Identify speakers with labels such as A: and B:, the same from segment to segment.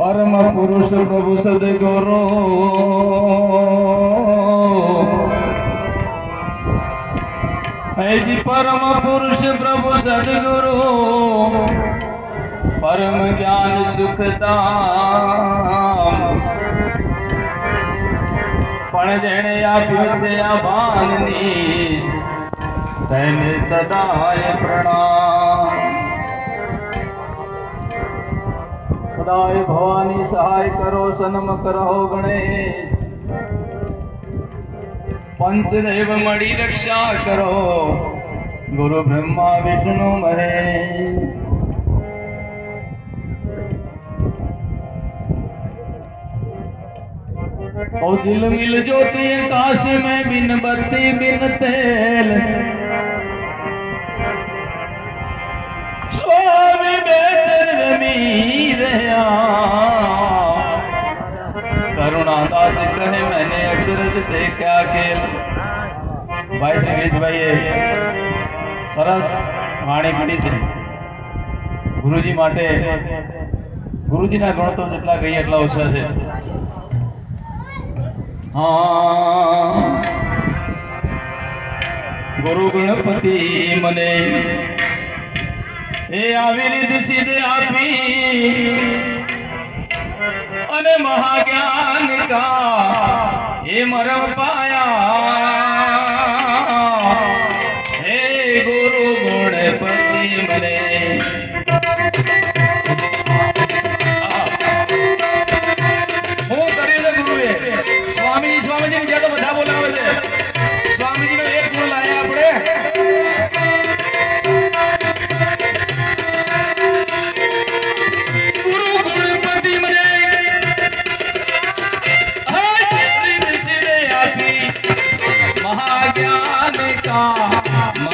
A: પરમ પુરુષ પ્રભુ સદગુરુ. હૈજી પરમ પુરુષ પ્રભુ સદગુરુ. પરમ જ્ઞાન સુખતા પણ જેણે આપ્યું છે આ ભાનની, તેને સદાય પ્રણામ. સદાય ભવાની સહાય કરો સન્મુખ રહો ગણેશ પંચદેવ મળી રક્ષા કરો ગુરુ બ્રહ્મા વિષ્ણુ મહેશ ओ झिलमिल ज्योति आकाश में बिन बत्ती बिन तेल स्वामी बेचर रमी रहा करुणादास कहे मैंने अक्षरज ते क्या खेल ભાઈ શ્રી ગિરીશભાઈએ સરસ વાણી પીડી છે ગુરુજી માટે ગુરુજીના ગુણ તો જેટલા કહીએ એટલા ઓછા છે હા ગુરુ ગણપતિ મને એ આવી રીત સિદ્ધ આપી. અને મહાજ્ઞાન કા એ મરમ પાયા ma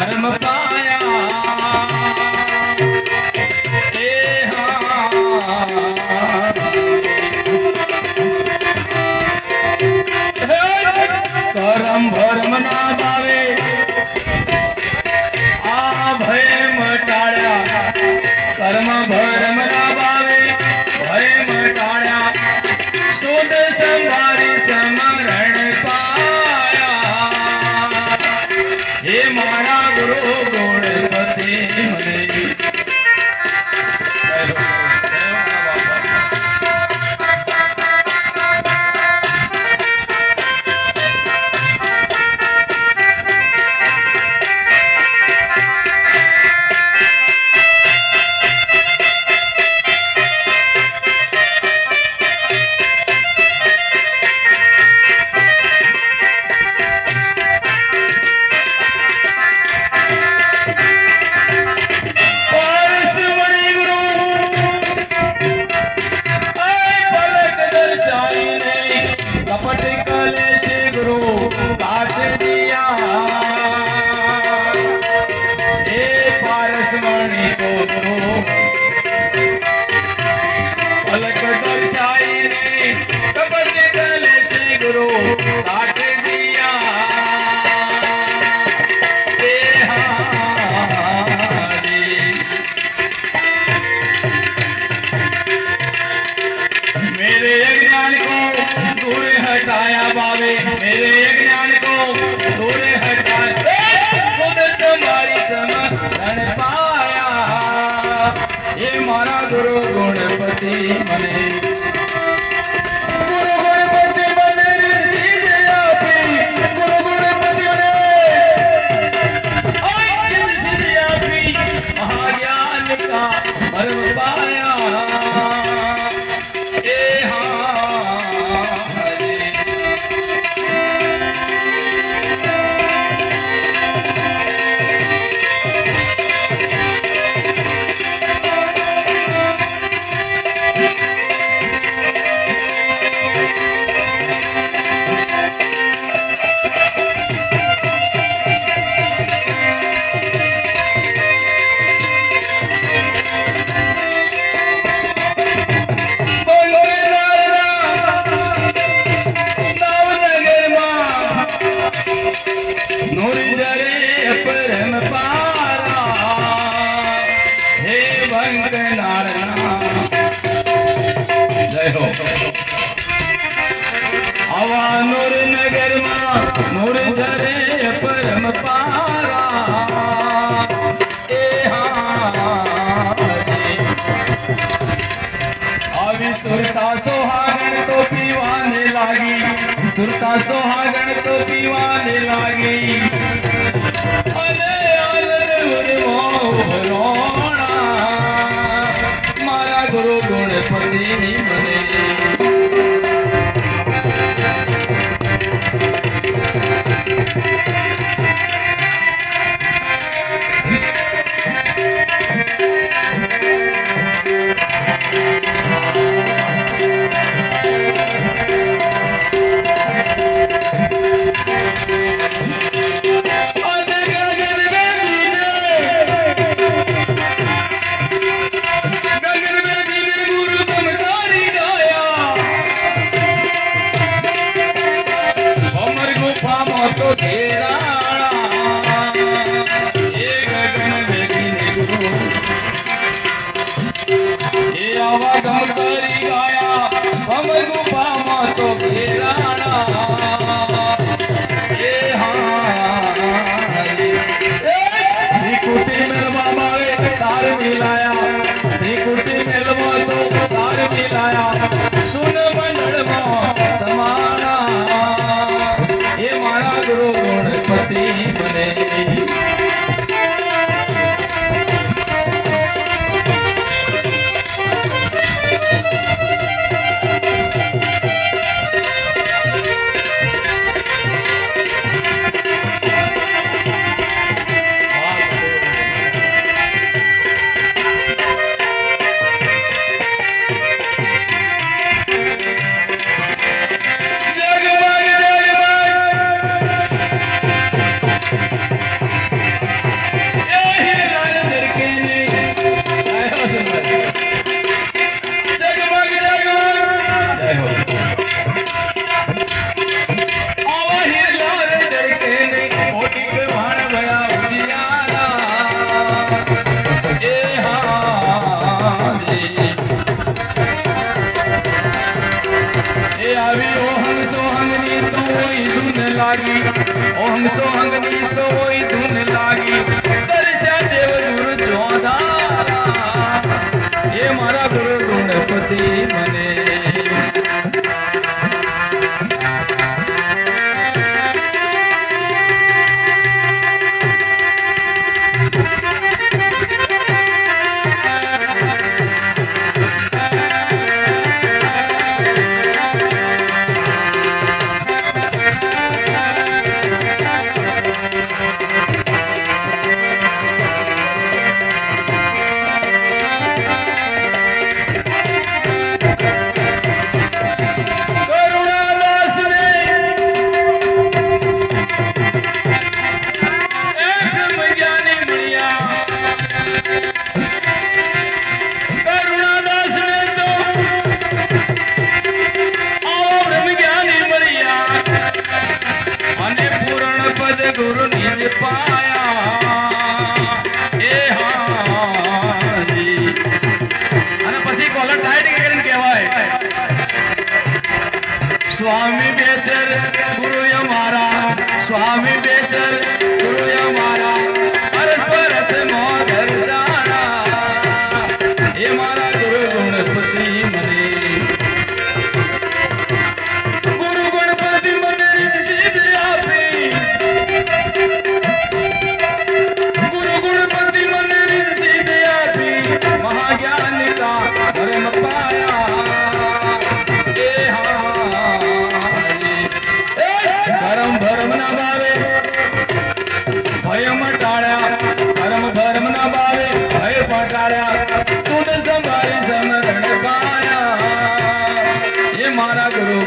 A: testimony. Oh. હતો આવા નગરમાં મુરઝરે પરમ પારા. એ આવી સુરતા સોહાગણ તો પીવાને લાગી. સુરતા સોહાગણ તો પીવાને લાગી. અને આનંદ ઉરવો રોણા. મારા ગુરુ ગુણપતિ મને Thank you. धुन लागी। ओम सोहंगनी तो वही धुन लागी। better. મારા ગુરુ